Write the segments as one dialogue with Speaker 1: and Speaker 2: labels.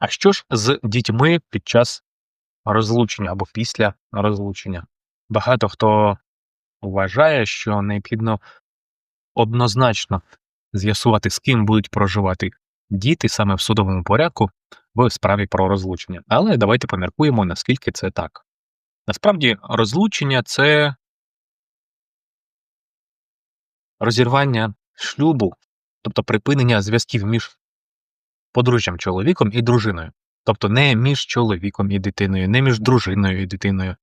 Speaker 1: А що ж з дітьми під час розлучення або після розлучення? Багато хто вважає, що необхідно однозначно з'ясувати, з ким будуть проживати діти саме в судовому порядку в справі про розлучення. Але давайте поміркуємо, наскільки це так. Насправді, розлучення це розірвання шлюбу, тобто припинення зв'язків між подружжям чоловіком і дружиною. Тобто не між чоловіком і дитиною, не між дружиною і дитиною,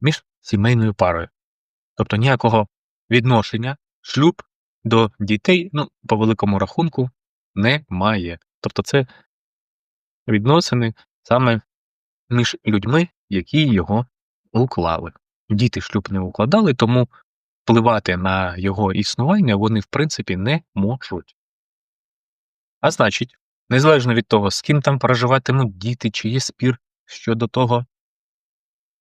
Speaker 1: між сімейною парою. Тобто ніякого відношення шлюб до дітей, ну, по великому рахунку, немає. Тобто це відносини саме між людьми, які його уклали. Діти шлюб не укладали, тому впливати на його існування вони, в принципі, не можуть. А значить, незалежно від того, з ким там проживатимуть діти, чи є спір щодо того,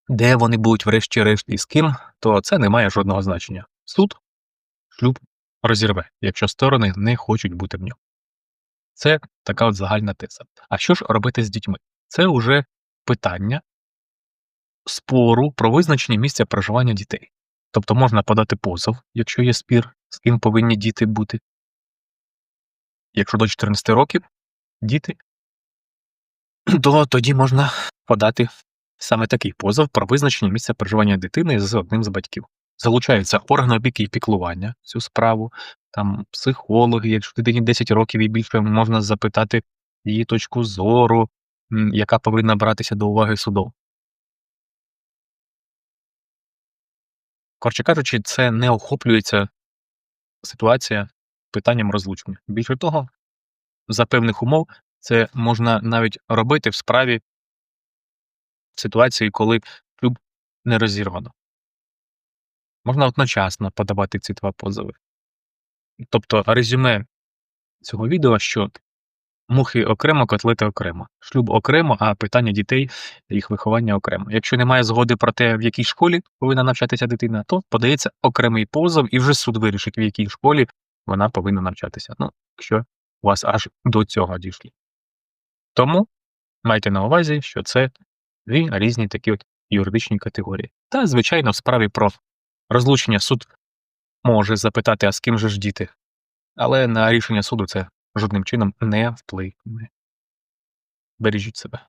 Speaker 1: де вони будуть врешті-решт і з ким, то це не має жодного значення. Суд шлюб розірве, якщо сторони не хочуть бути в ньому. Це така от загальна теза. А що ж робити з дітьми? Це вже питання спору про визначення місця проживання дітей. Тобто можна подати позов, якщо є спір, з ким повинні діти бути. Якщо до 14 років діти, то тоді можна подати саме такий позов про визначення місця проживання дитини з одним з батьків. Залучаються органи опіки і піклування цю справу, там психологи, якщо дитині 10 років і більше можна запитати її точку зору, яка повинна братися до уваги судом. Коротше кажучи, це не охоплюється ситуація питанням розлучення. Більше того, за певних умов це можна навіть робити в справі ситуації, коли шлюб не розірвано. Можна одночасно подавати ці два позови. Тобто резюме цього відео, що мухи окремо, котлети окремо, шлюб окремо, а питання дітей їх виховання окремо. Якщо немає згоди про те, в якій школі повинна навчатися дитина, то подається окремий позов, і вже суд вирішить, в якій школі вона повинна навчатися. Ну, якщо у вас аж до цього дійшли. Тому майте на увазі, що це дві різні такі от юридичні категорії. Та, звичайно, в справі про розлучення суд може запитати, а з ким же ж діти. Але на рішення суду це жодним чином не вплине. Бережіть себе.